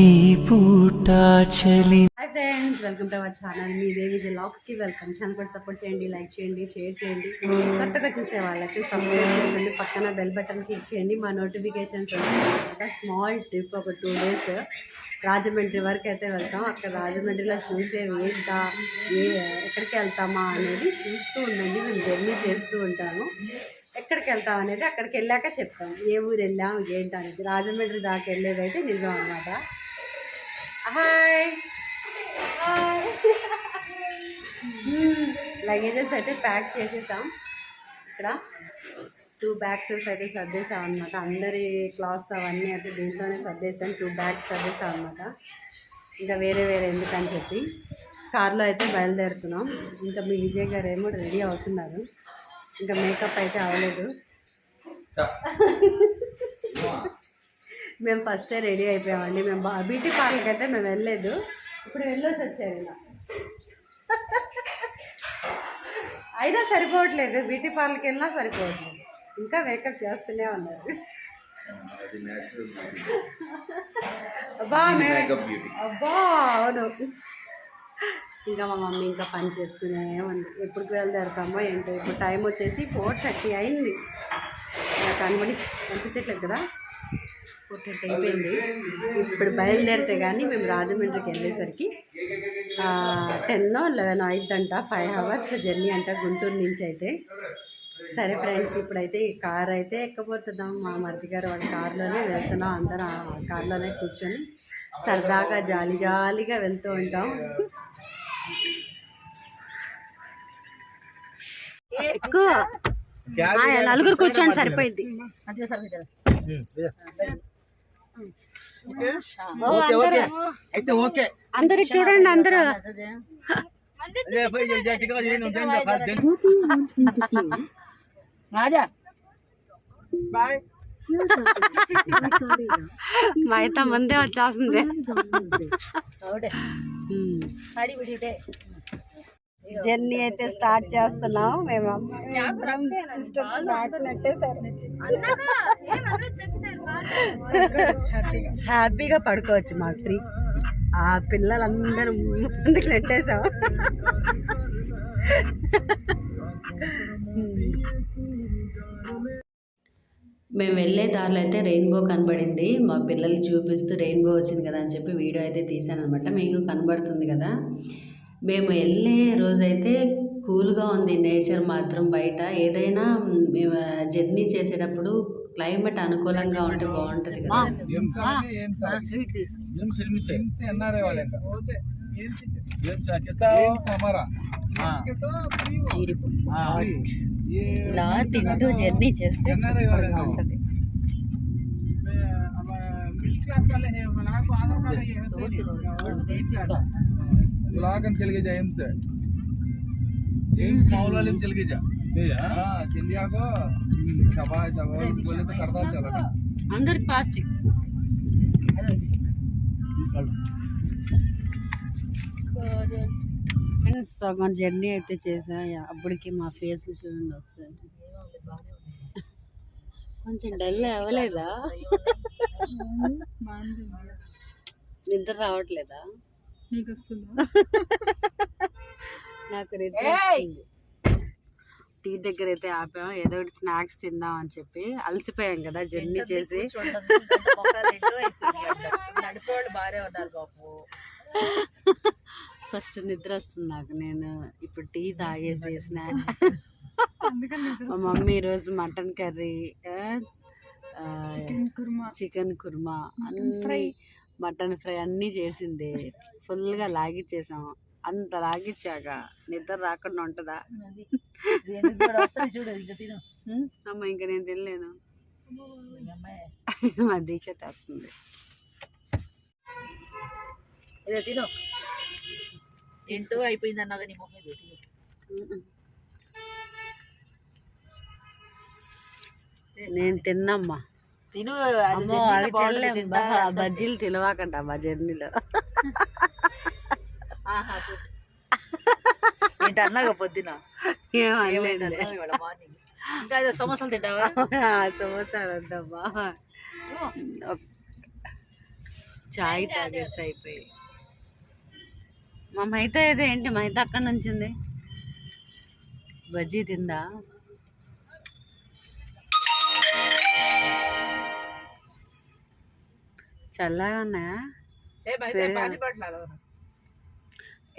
ఈ పూట చలి. Hi friends welcome to our channel. మీ దేవి కి వెల్కమ్. ఛానల్ కూడా సపోర్ట్ చేయండి లైక్ చేయండి షేర్ చేయండి. కొత్తగా చూసే వాళ్ళైతే సబ్స్క్రైబ్ చేసుకోండి పక్కన బెల్ బటన్ క్లిక్ చేయండి మా నోటిఫికేషన్స్ ఒక స్మాల్ ట్రిప్ ఒక టూ డేస్ రాజమండ్రి వరకు అయితే వెళ్తాం. అక్కడ రాజమండ్రిలో చూసే ఏంటా ఏ ఎక్కడికి వెళ్తామా అనేది చూస్తూ ఉండండి. మేము జర్నీ చేస్తూ ఉంటాము. ఎక్కడికి వెళ్తాం అనేది అక్కడికి వెళ్ళాక చెప్తాం. ఏ ఊరు వెళ్ళాం ఏంటి అనేది. రాజమండ్రి దాకా వెళ్ళేది అయితే నిజం అన్నమాట. హాయ్ హాయ్ లగేజెస్ అయితే ప్యాక్ చేసేసాం. ఇక్కడ టూ బ్యాగ్స్ అయితే సర్దేసాం అనమాట అందరి క్లాత్స్ అవన్నీ అయితే దీంట్లోనే సర్దేసాం. టూ బ్యాగ్స్ సర్దేసాం అనమాట ఇంకా వేరే వేరే ఎందుకని చెప్పి. కార్లో అయితే బయలుదేరుతున్నాం. ఇంకా మీ విజయ్ గారు ఏమో రెడీ అవుతున్నారు. ఇంకా మేకప్ అయితే అవ్వలేదు. మేము ఫస్టే రెడీ అయిపోయామండి. మేము బా బ్యూటీ పార్లర్కి అయితే మేము వెళ్ళలేదు. ఇప్పుడు వెళ్ళొసి వచ్చారు ఇలా. అయినా సరిపోవట్లేదు. బ్యూటీ పార్లర్కి వెళ్ళినా సరిపోవట్లేదు. ఇంకా మేకప్ చేస్తూనే ఉన్నారు. అబ్బా మేము అబ్బా అవును. ఇంకా మా మమ్మీ ఇంకా పని చేస్తూనే ఉంది. ఎప్పుడు బయలుదేరుతామో ఏంటో ఇప్పుడు టైం వచ్చేసి ఫోర్ థర్టీ అయింది. నాకు కనబడి కనిపించట్లేదు కదా. థర్టీ అయిపోయింది. ఇప్పుడు బయలుదేరితే కానీ మేము రాజమండ్రికి వెళ్ళేసరికి టెన్ లెవెన్ అయిద్దంట ఫైవ్ అవర్స్ జర్నీ అంట గుంటూరు నుంచి అయితే. సరే ఫ్రెండ్స్ ఇప్పుడైతే ఈ కార్ అయితే ఎక్కబోతున్నాం. మా మరిది గారు వాళ్ళ కార్లోనే వెళ్తున్నాం. అందరం ఆ కార్లోనే కూర్చొని సరదాగా జాలి జాలీగా వెళ్తూ ఉంటాం. నలుగురు కూర్చోండి సరిపోయింది. అందరూ. అయితే ఓకే. అందరూ చూడండి అందరూ. రాజా. బాయ్. మా అయితే ముందే వచ్చేస్తుంది. జర్నీ అయితే స్టార్ట్ చేస్తున్నాం. మేము సిస్టర్స్ బ్యాగ్ నెట్టేశారు హ్యాపీగా పడుకోవచ్చు మాకు ఫ్రీ ఆ పిల్లలందరూ ముందుకు నెట్టేసాం మేము వెళ్ళే దారిలో అయితే రెయిన్బో కనబడింది. మా పిల్లలు చూపిస్తూ రెయిన్బో వచ్చింది కదా అని చెప్పి వీడియో అయితే తీసాను అనమాట మీకు కనబడుతుంది కదా. మేము వెళ్ళే రోజైతే కూల్గా ఉంది నేచర్ మాత్రం బయట ఏదైనా మేము జర్నీ చేసేటప్పుడు క్లైమేట్ అనుకూలంగా ఉంటే బాగుంటుంది ఇలా తింటూ జర్నీ చేస్తే ఉంటుంది आधार कार्ड ये है ब्लॉक हम चल के जाए एम्स एम्स माहौल वाले में चल के जा हाँ चलिया को सभा सभा बोले तो करता चला అందరికి ప్లాస్టిక్ ఫ్రెండ్స్ సగం జర్నీ అయితే చేసా యా, అప్పటికి మా ఫేస్ చూడండి ఒకసారి కొంచెం డల్ అవ్వలేదా నిద్ర రావట్లేదా నాకు వస్తుంది. టీ దగ్గర అయితే ఆపాం ఏదో ఒకటి స్నాక్స్ తిందాం అని చెప్పి అలసిపోయాం కదా జర్నీ చేసి. ఫస్ట్ నిద్ర వస్తుంది నాకు. నేను ఇప్పుడు టీ తాగేసి స్నాక్ మా మమ్మీ ఈరోజు మటన్ కర్రీ చికెన్ కుర్మా. అన్ని మటన్ ఫ్రై అన్నీ చేసింది. ఫుల్గా లాగిచ్చేసాం అంత లాగిచ్చాక నిద్ర రాకుండా ఉంటుందా? అమ్మ ఇంకా నేను తినలేను. మా దీక్ష తెస్తుంది. తిను. తింటూ అయిపోయింది అన్నాక నీ మొహం. నేను తిన్నమ్మా. తిను బజ్జీలు తినవాకంట మా జర్నీలో. ఆహా, good. ఏంటి అన్నాగా పొద్దున? ఇంకా సమోసాలు తింటావా? సమోసాలు వద్దమ్మా చాయ్ తాగేసి అయిపోయి. మా మైత ఏదో ఏంటి మైత అక్కడ నుంచింది. బజ్జీ తిందా? చల్లగా ఉన్నాయా? ఏ బయట వేడిగా. పానీ పట్ల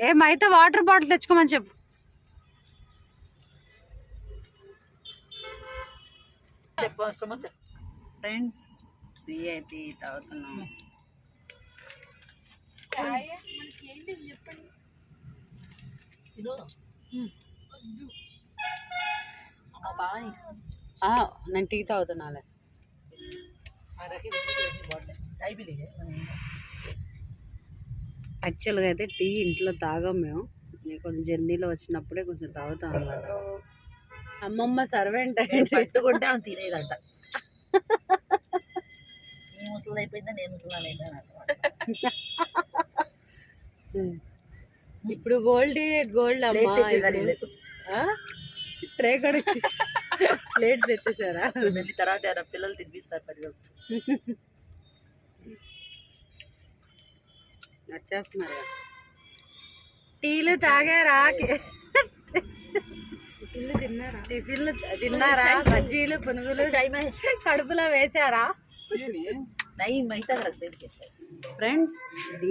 ఏ మైత వాటర్ బాటిల్ తెచ్చుకోమని చెప్పు. ఫ్రెండ్స్ అయితే తాగుతున్నాం. నేను టీ తాగుతున్నాలే. యాక్చువల్గా అయితే టీ ఇంట్లో తాగాం మేము. నేను కొంచెం జర్నీలో వచ్చినప్పుడే కొంచెం తాగుతాం అన్నమాట అమ్మమ్మ సర్వెంట్ పట్టుకుంటే ఆమె తినేదంట. నీ ముసలి అయిపోయిందా నేను ముసలి అయిపోయినా ఇప్పుడు గోల్డ్ గోల్డ్ అమ్మా ట్రే కూడా ప్లేట్ తెచ్చేసారా? వెళ్ళి తర్వాత ఎవరైనా పిల్లలు తినిపిస్తారు పది రోజులు. వచ్చేస్తున్నారు టీలు తాగారా? టిఫిన్లు తిన్నారా? బజ్జీలు పునుగులు చాయ్ మే కడుపులో వేసారా? ఫ్రెండ్స్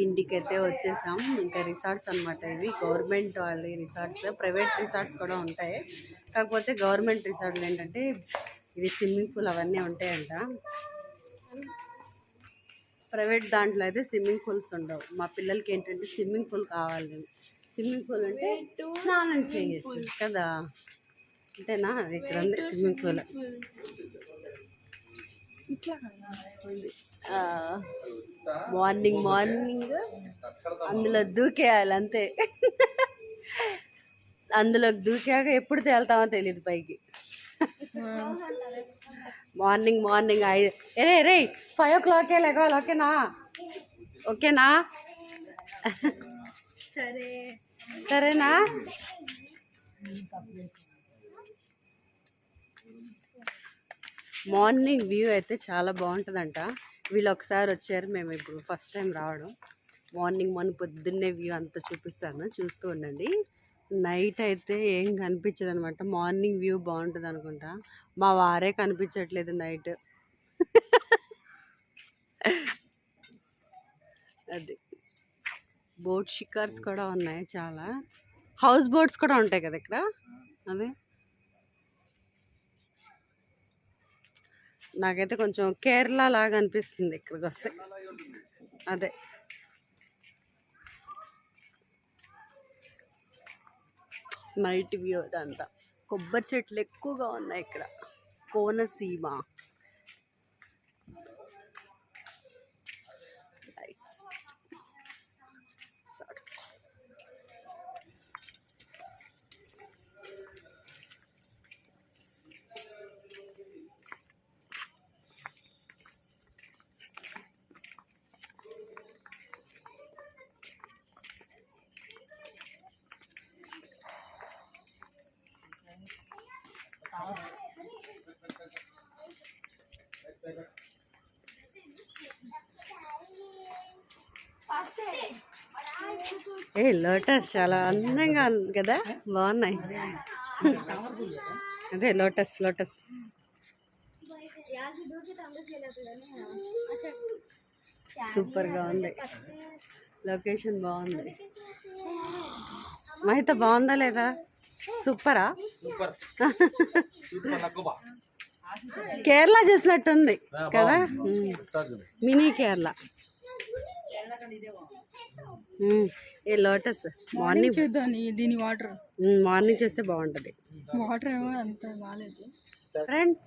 ఇంటికి అయితే వచ్చేసాం. ఇంకా రిసార్ట్స్ అన్నమాట ఇవి. గవర్నమెంట్ వాళ్ళ రిసార్ట్స్ ప్రైవేట్ రిసార్ట్స్ కూడా ఉంటాయి. కాకపోతే గవర్నమెంట్ రిసార్ట్లు ఏంటంటే ఇది స్విమ్మింగ్ పూల్ అవన్నీ ఉంటాయంట. ప్రైవేట్ దాంట్లో అయితే స్విమ్మింగ్ పూల్స్ ఉండవు. మా పిల్లలకి ఏంటంటే స్విమ్మింగ్ పూల్ కావాలి. స్విమ్మింగ్ పూల్ అంటే స్నానం చేయొచ్చు కదా. అంతేనా? ఇక్కడ ఉంది స్విమ్మింగ్ పూల్ మార్నింగ్ మార్నింగ్ అందులో దూకేయాలి అంతే. అందులో దూకాక ఎప్పుడు తేలుతామో తెలియదు పైకి. మార్నింగ్ మార్నింగ్ ఐదు. రే రే ఫైవ్ ఓ క్లాకే లేవాలి ఓకేనా? ఓకేనా? సరే. సరేనా? మార్నింగ్ వ్యూ అయితే చాలా బాగుంటుందంట. వీళ్ళు ఒకసారి వచ్చారు మేము ఇప్పుడు ఫస్ట్ టైం రావడం. మార్నింగ్ మార్నింగ్ పొద్దున్నే వ్యూ అంతా చూపిస్తాను చూస్తూ ఉండండి. నైట్ అయితే ఏం కనిపించదు అనమాట మార్నింగ్ వ్యూ బాగుంటుంది అనుకుంటా. మా వారే కనిపించట్లేదు నైట్. అది. బోట్ షికార్స్ కూడా ఉన్నాయి చాలా. హౌస్ బోట్స్ కూడా ఉంటాయి కదా ఇక్కడ? అదే. నాకైతే కొంచెం కేరళ లాగా అనిపిస్తుంది ఇక్కడికి వస్తే. అదే. నైట్ వ్యూ అదంతా. కొబ్బరి చెట్లు ఎక్కువగా ఉన్నాయి ఇక్కడ. కోనసీమ. ఏ లోటస్ చాలా అందంగా ఉంది కదా? బాగున్నాయి. అదే లోటస్ లోటస్. సూపర్గా ఉంది. లొకేషన్ బాగుంది. మహిత బాగుందా లేదా? సూపరా? కేరళ చూసినట్టుంది కదా. మినీ కేరళ. ఏ లోటస్ మార్నింగ్ చూద్దాం దీని వాటర్. మార్నింగ్ చేస్తే బాగుంటుంది. వాటర్ ఏమో అంత బాగాలేదు ఫ్రెండ్స్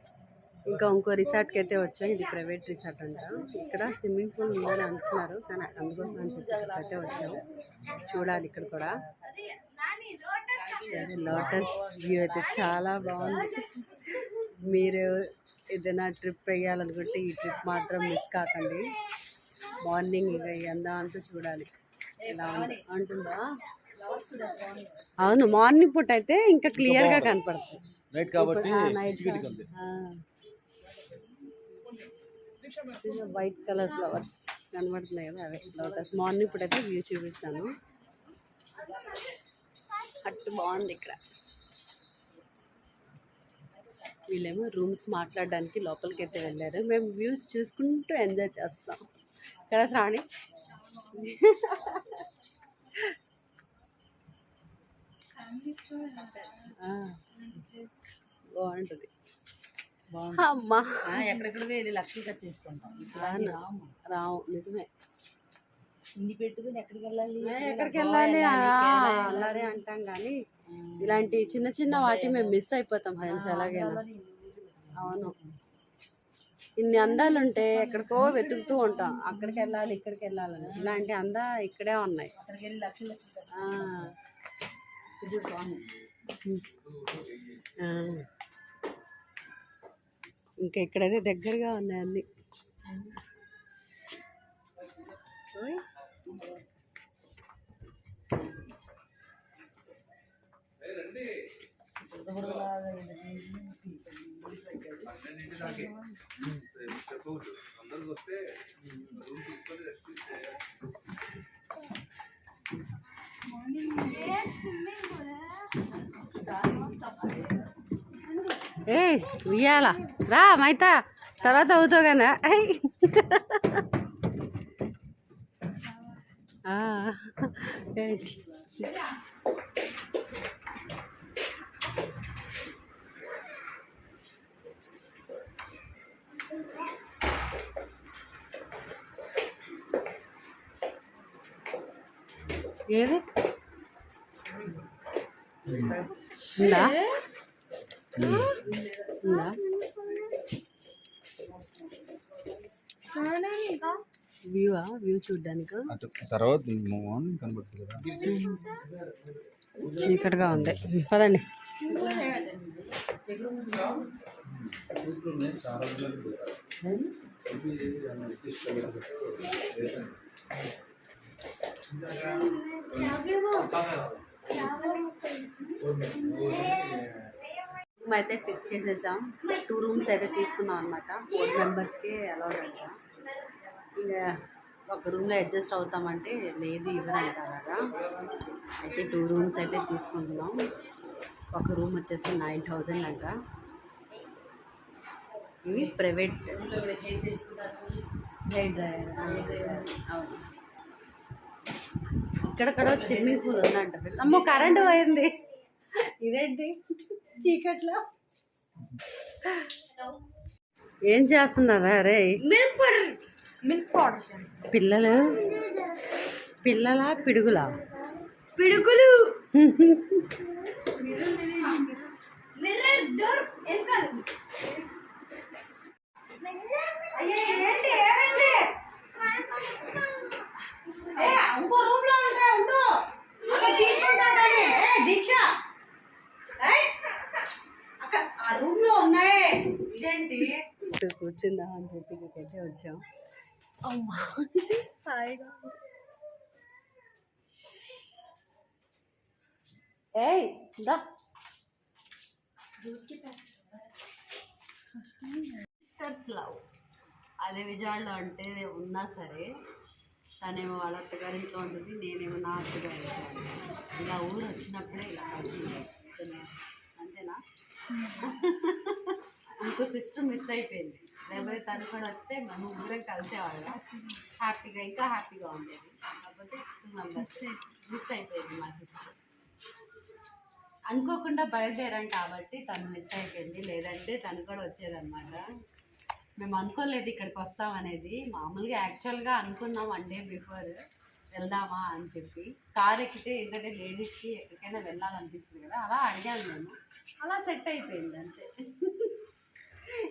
ఇంకా ఇంకో రిసార్ట్కి అయితే వచ్చాం. ఇది ప్రైవేట్ రిసార్ట్ అంట. ఇక్కడ స్విమ్మింగ్ పూల్ ఉందని అంటున్నారు కానీ అందుకోసం అని చెప్పి ఇక్కడికైతే వచ్చాము చూడాలి ఇక్కడ కూడా. లోటస్ వ్యూ అయితే చాలా బాగుంది. మీరు ఏదైనా ట్రిప్ వేయాలనుకుంటే ఈ ట్రిప్ మాత్రం మిస్ కాకండి. మార్నింగ్ ఇక అందం అంతా చూడాలి. ఎలా అంటుందా? అవును మార్నింగ్ పూట అయితే ఇంకా క్లియర్గా కనపడుతుంది. నైట్ కాబట్టి నైట్ వైట్ కలర్ ఫ్లవర్స్ కనబడుతున్నాయి కదా అవే లోటస్ మార్నింగ్ ఇప్పుడైతే వ్యూ చూపిస్తాను. అట్టు బాగుంది ఇక్కడ. వీళ్ళేమో రూమ్స్ మాట్లాడడానికి లోపలికి అయితే వెళ్ళారు. మేము వ్యూస్ చూసుకుంటూ ఎంజాయ్ చేస్తాం. కదా శ్రావణి? బాగుంటుంది. అమ్మా. ఎక్కడెక్కడికి వెళ్ళి చేసుకుంటాం. రావు నిజమే. ఇన్ని పెట్టుకుని ఎక్కడికి వెళ్ళాలి? ఎక్కడికి వెళ్ళాలి? అల్లారే అంటాం కానీ ఇలాంటి చిన్న చిన్న వాటి మేము మిస్ అయిపోతాం హైల్స్ ఎలాగైనా. అవును. ఇన్ని అందాలు ఉంటే ఎక్కడికో వెతుకుతూ ఉంటాం. అక్కడికి వెళ్ళాలి ఇక్కడికి వెళ్ళాలని ఇలాంటి అందా ఇక్కడే ఉన్నాయి. ఇంకా ఇక్కడైతే దగ్గరగా ఉన్నాయి అన్ని. ఓయ్. పన్నెండింటి దాకే. చెప్పవచ్చు అందరికి వస్తే రూమ్ తీసుకొని రెస్ట్ ఏ ఉయ్యాల. రా మైతా. తర్వాత అవుతావు కానీ ఏది? ఉందా? ఉందా? వ్యూవా? వ్యూ చూడ్డానికి? తర్వాత చీకటిగా ఉంది. పదండి. చాలా రూమ్ అయితే ఫిక్స్ చేసేసాం. టూ రూమ్స్ అయితే తీసుకున్నాం అనమాట ఫోర్ మెంబర్స్కి అలౌడ్ అంట ఇంకా ఒక రూమ్లో అడ్జస్ట్ అవుతామంటే లేదు ఇవ్వరంట అలాగా అయితే టూ రూమ్స్ అయితే తీసుకుంటున్నాం. ఒక రూమ్ వచ్చేసి నైన్ థౌజండ్ అంట. ఇవి ప్రైవేట్ హెయిర్ డ్రైయర్ అవును. ఇక్కడక్కడ స్విమ్మింగ్ పూల్ ఉందంట. అమ్మో కరెంటు పోయింది. ఇదేంటి? చీకట్లో. ఏం చేస్తున్నారా? రే మిల్క్ పౌడర్. Milk powder. పిల్లలు? పిల్లల పిడుగులా? పిడుగులు. డోర్ వెనకాల ఇంకో రూమ్లో ఉంటా ఉంటూ అక్కడ తీసుకుంటా కానీ ఏ, దీక్ష. ఏయ్, అక్కడ ఆ రూమ్లో ఉన్నాయి. ఇదేంటి? కూర్చుందా అని చెప్పి ఇక్కడికైతే వచ్చాం. అమ్మా. హాయిగా. ఏయ్ దా సిస్టర్స్ లవ్ అదే విజయవాడలో అంటే ఉన్నా సరే తనేమో వాళ్ళ అత్తగారింట్లో ఉంటుంది నేనేమో నా అత్తగారింట్లో ఇలా ఊరు వచ్చినప్పుడే ఇలా కలిసి అంతేనా? ఇంకో సిస్టర్ మిస్ అయిపోయింది. లేకపోతే తను కూడా వస్తే మనం ఊరే కలిసేవాళ్ళం. హ్యాపీగా ఇంకా హ్యాపీగా ఉండేది. కాకపోతే మిస్ అయిపోయింది మా సిస్టర్. అనుకోకుండా బయలుదేరాం కాబట్టి తను మిస్ అయిపోయింది. లేదంటే తను కూడా వచ్చేదన్నమాట. మేము అనుకోలేదు ఇక్కడికి వస్తామనేది మామూలుగా యాక్చువల్గా అనుకున్నాం వన్ డే బిఫోర్ వెళ్దామా అని చెప్పి. కార్ ఎక్కితే ఏంటంటే లేడీస్కి ఎక్కడికైనా వెళ్ళాలనిపిస్తుంది కదా అలా అడిగాను మేము అలా సెట్ అయిపోయింది అంతే.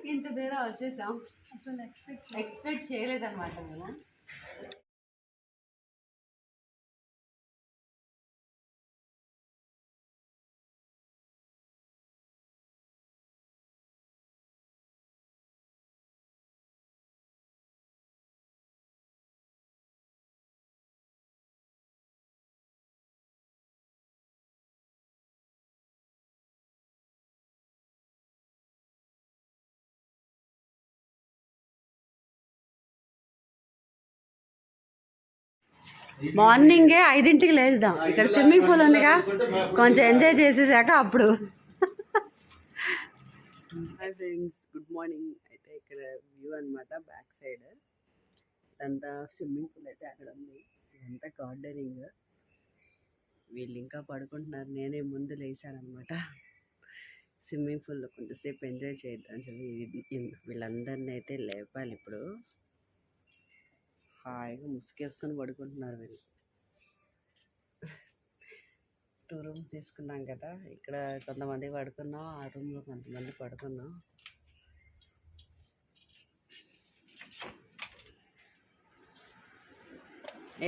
ఇంత దూరం వచ్చేసాం. అసలు ఎక్స్పెక్ట్ ఎక్స్పెక్ట్ చేయలేదన్నమాట మేము. మార్నింగే ఐదింటికి లేచుదాం. ఇక్కడ స్విమ్మింగ్ పూల్ ఉందిగా. కొంచెం ఎంజాయ్ చేసేసాక అప్పుడు. Hi friends good morning. అయితే ఇక్కడ వ్యూ అన్నమాట బ్యాక్ సైడ్. ఇదంతా స్విమ్మింగ్ పూల్ అయితే అక్కడ ఉంది. ఇదంతా గార్డెనింగ్. వీళ్ళు ఇంకా పడుకుంటున్నారు. నేనే ముందు లేచానమాట స్విమ్మింగ్ పూల్లో కొంతసేపు ఎంజాయ్ చేద్దాం చెప్పి వీళ్ళందరినీ అయితే లేపాలి ఇప్పుడు. హాయిగా ముసుగేసుకొని పడుకుంటున్నారు వీళ్ళు. టూ రూమ్స్ తీసుకున్నాం కదా ఇక్కడ కొంతమంది పడుకున్నాం ఆ రూమ్లో కొంతమంది పడుకున్నాం.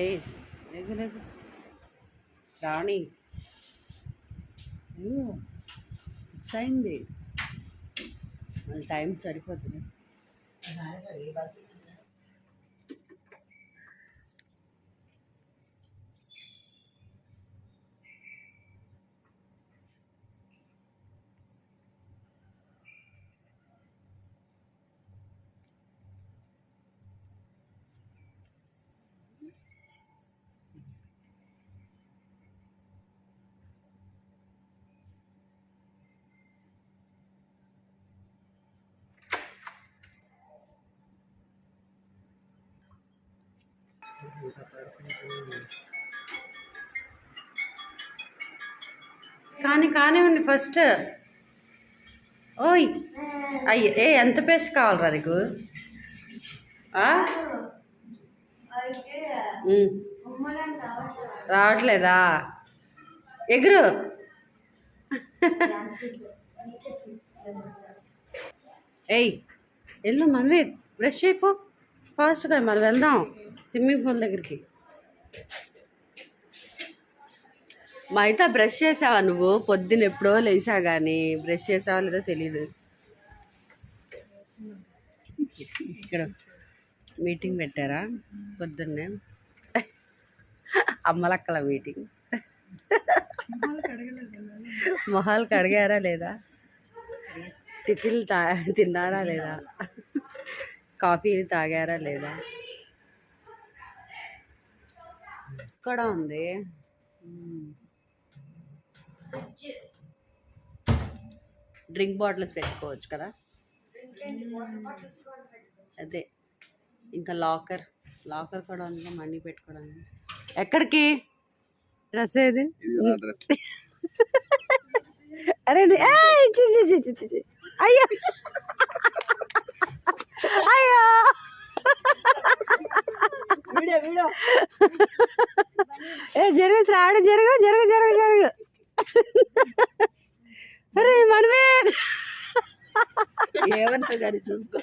ఏ లేకు లేకు రాణి. సిక్స్ అయింది. మళ్ళీ టైం సరిపోతుంది. కానీ కానివ్వండి ఫస్ట్. ఓయ్ అయ్యే ఏ ఎంత పేస్ట్ కావాలరా నీకు? రావట్లేదా? ఎగురు. ఏయ్ వెళ్ళు మనవి బ్రష్ అయిపో. ఫాస్ట్గా మనం వెళ్దాం. స్విమ్మింగ్ పూల్ దగ్గరికి. మా అయితే బ్రష్ చేసావా నువ్వు? పొద్దున ఎప్పుడో లేసా కానీ బ్రష్ చేసావా లేదో తెలీదు. ఇక్కడ మీటింగ్ పెట్టారా? పొద్దున్నే. అమ్మలక్కల మీటింగ్. మొహాలు కడిగారా లేదా? టిఫిన్ తా తిన్నారా లేదా? కాఫీలు తాగారా లేదా? కూడా ఉంది? డ్రింక్ బాటిల్స్ పెట్టుకోవచ్చు కదా? అదే. ఇంకా లాకర్. లాకర్ కూడా ఉంది మనీ పెట్టుకోవడానికి ఎక్కడికి? డ్రెస్ ఏది? అరే అయ్యో! ఏ జరుగు శ్రావణ జరుగు జరుగు జరుగు జరుగు. అరే మనమే. ఏమంటా గారి చూసుకో.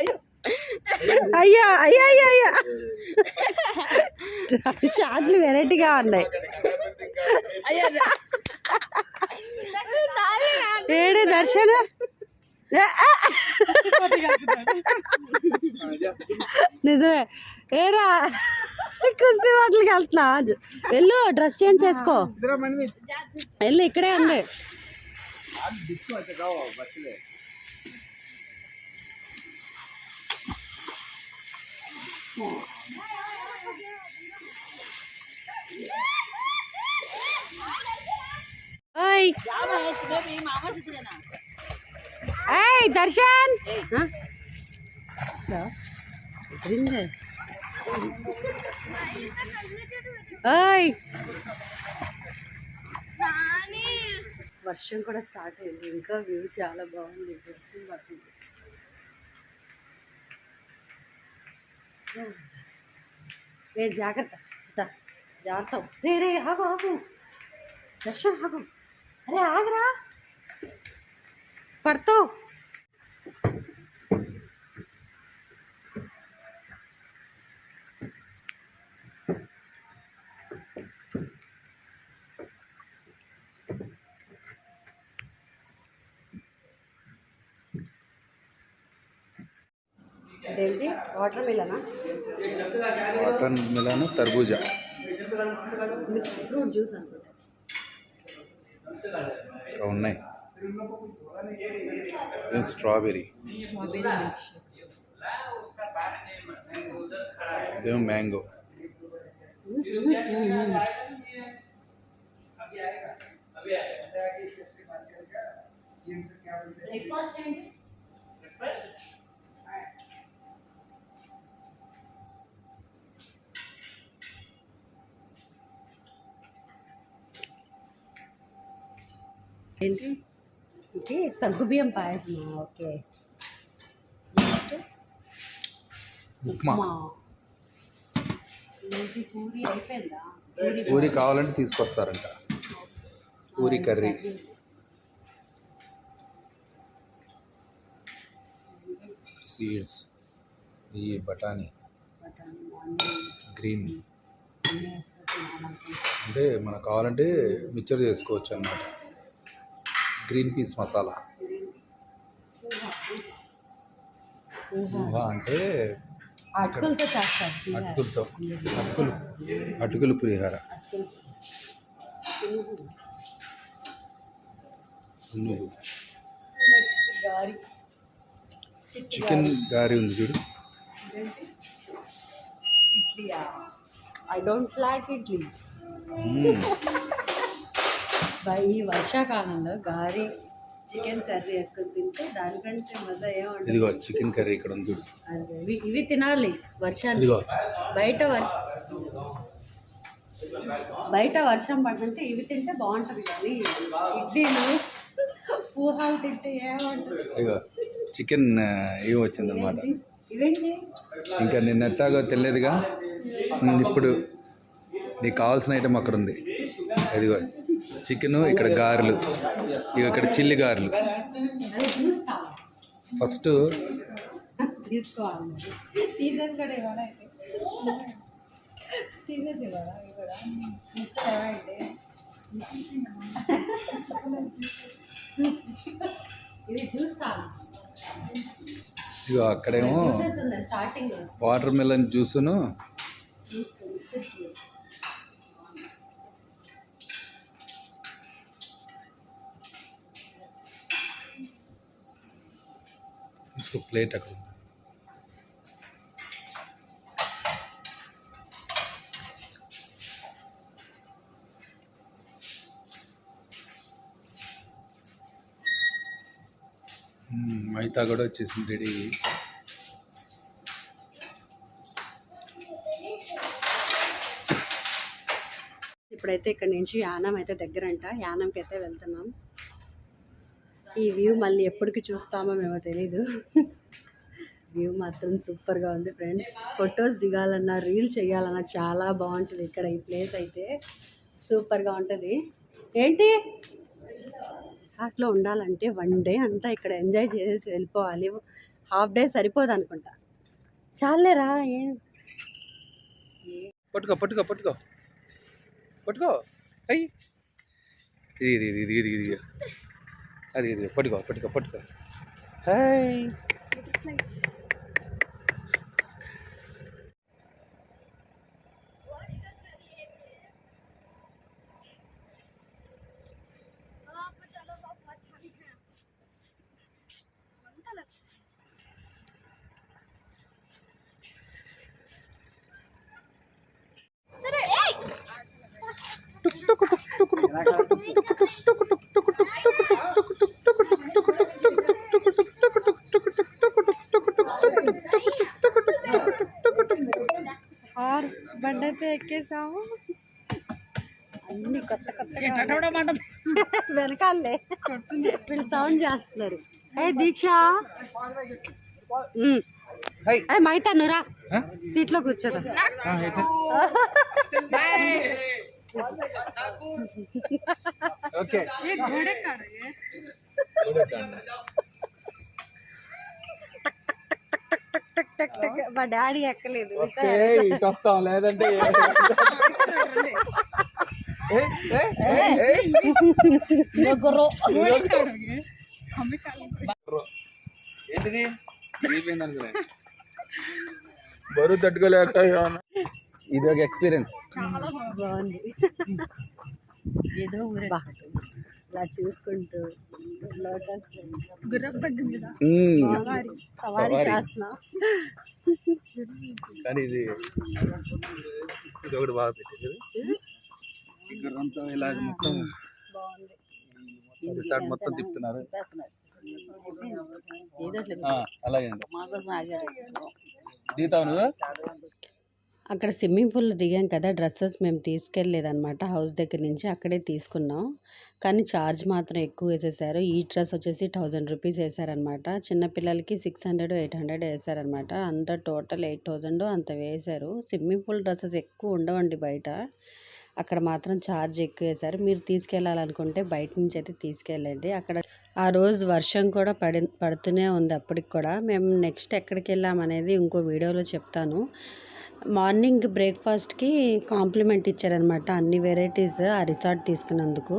అయ్యో అయ్యో అయ్యో అయ్యో. షార్ట్లు వెరైటీగా ఉన్నాయి. ఏడు దర్శన! నిజమే. ఏరా? కుర్సీ వాటికి వెళ్తున్నా. వెళ్ళు డ్రెస్ చేంజ్ చేసుకో. వెళ్ళు ఇక్కడే ఉంది. ఓయ్. మామ చూసినా ఏయ్ దర్శన్ ఆ? రా. ఎక్కడుంది? ఓయ్ వర్షం కూడా స్టార్ట్ అయింది ఇంకా వ్యూ చాలా బాగుంది వర్షం పడుతుంది ఏ జాగ్రత్త దా, జాగ్రత్త రే రే ఆగు ఆగు దర్శన్ ఆగు అరే ఆగరా పడతావు ఇదేంటి వాటర్ మిలనా వాటర్ మిలాన్ తర్బూజా మిక్స్ ఫ్రూట్ జ్యూస్ అనుకుంటా ఇంకా ఉన్నాయి స్ట్రాబెరీ స్ట్రాబెరీ మిల్క్ షేక్ ఇదేమో మ్యాంగో ఏంటి ఇది సగ్గుబియ్యం పాయసం. ఓకే. ఉప్మా. ఇది పూరి అయిపోయిందా? పూరి కావాలంటే తీసుకొస్తారంట. పూరి కర్రీ. సీడ్స్ ఈ బఠానీ. గ్రీన్. అంటే మనకు కావాలంటే మిక్చర్ చేసుకోవచ్చు అన్నమాట గ్రీన్ పీస్ మసాలా. ఊహా అంటే అటుకులతో చేస్తారు పులిహోర. అటుకులతో. అటుకులు. అటుకులు పులిహార. నువ్వు చికెన్ గారి. ఉంది చూడు. I don't like idli. ఈ వర్షాకాలంలో గారి చికెన్ కర్రీ వేసుకొని తింటే దానికంటే మజా ఏముండదు ఇదిగో చికెన్ కర్రీ ఇక్కడ ఉంది ఇవి ఇవి తినాలి వర్షాలు. ఇదిగో. బయట వర్షం బయట వర్షం పడుతుంటే ఇవి తింటే బాగుంటుంది కానీ ఇడ్లీలు పూహాలు తింటే ఏముంటుంది? ఇదిగో చికెన్ ఏం వచ్చిందన్నమాట? ఇవేంటి? ఇంకా నిన్న ఎట్టాగో తెలియదుగా ఇప్పుడు నీకు కావాల్సిన ఐటమ్ అక్కడ ఉంది. ఇదిగో. చికెన్ ఇక్కడ గారెలు. ఇవి ఇక్కడ చిల్లి గారెలు. ఫస్ట్ ఇగో అక్కడేమో వాటర్ మెలన్ జ్యూసును తీసుకో ప్లేట్ అక్కడ ఉంది. మైతా కూడా వచ్చేసింది రెడీ. ఇప్పుడైతే ఇక్కడ నుంచి యానం అయితే దగ్గరంట. యానంకి అయితే వెళ్తున్నాం. ఈ వ్యూ మళ్ళీ ఎప్పటికి చూస్తామో మేమో తెలీదు. వ్యూ మాత్రం సూపర్గా ఉంది ఫ్రెండ్స్. ఫొటోస్ దిగాలన్నా రీల్ చేయాలన్నా చాలా బాగుంటుంది ఇక్కడ ఈ ప్లేస్ అయితే. సూపర్గా ఉంటుంది. ఏంటి? సాట్లో ఉండాలంటే వన్ డే అంతా ఇక్కడ ఎంజాయ్ చేసేసి వెళ్ళిపోవాలి. హాఫ్ డే సరిపోదు అనుకుంటా. చాలేరా ఏం? పట్టుకో పట్టుకో పట్టుకో. పట్టుకో. అయ్యి ఇది ఇది ఇది ఇది ఇది. ఇది అది ఇది పట్టుకో పట్టుకో పట్టుకో హాయ్ హార్స్ అయితే ఎక్కేసాము. అన్ని కొత్త కొత్త వెనకాలే. వీళ్ళు సౌండ్ చేస్తున్నారు. ఏ దీక్ష? ఉమ్. హై. ఏ మైతా నురా సీట్లో కూర్చోదా? ఓకే. టక్ టక్ మా డాడీ ఎక్కలేదు ఇటు వస్తాం లేదంటే ఏంటిది? బరువు తట్టుకోలేక ఇది ఒక ఎక్స్పీరియన్స్. బాగుంది. ఏదో చూసుకుంటూ లోటస్ సవారీ. సవారీ. చేస్తున్నా. కానీ ఇది ఇది ఒకటి బాగా పెట్టేది. అంతా ఇలాగ మొత్తం బాగుంది. రిసార్ట్ మొత్తం తిప్పుతున్నారు. అలాగే అండి. మా అక్కడ స్విమ్మింగ్ పూల్లో దిగాం కదా డ్రెస్సెస్ మేము తీసుకెళ్ళలేదన్నమాట. హౌస్ దగ్గర నుంచి అక్కడే తీసుకున్నాం. కానీ ఛార్జ్ మాత్రం ఎక్కువ వేసేసారు. ఈ డ్రెస్ వచ్చేసి థౌజండ్ రూపీస్ వేసారనమాట చిన్నపిల్లలకి సిక్స్ హండ్రెడ్ ఎయిట్ హండ్రెడ్ వేసారనమాట అంత టోటల్ ఎయిట్ థౌజండ్ అంత వేశారు స్విమ్మింగ్ పూల్ డ్రెస్సెస్ ఎక్కువ ఉండవండి బయట. అక్కడ మాత్రం ఛార్జ్ ఎక్కువ వేశారు మీరు తీసుకెళ్ళాలనుకుంటే బయట నుంచి అయితే తీసుకెళ్ళండి. అక్కడ ఆ రోజు వర్షం కూడా పడి పడుతూనే ఉంది అప్పటికి కూడా. మేము నెక్స్ట్ ఎక్కడికి వెళ్ళామనేది ఇంకో వీడియోలో చెప్తాను. మార్నింగ్ బ్రేక్ఫాస్ట్కి కాంప్లిమెంట్ ఇచ్చారనమాట అన్ని వెరైటీస్ ఆ రిసార్ట్ తీసుకున్నందుకు.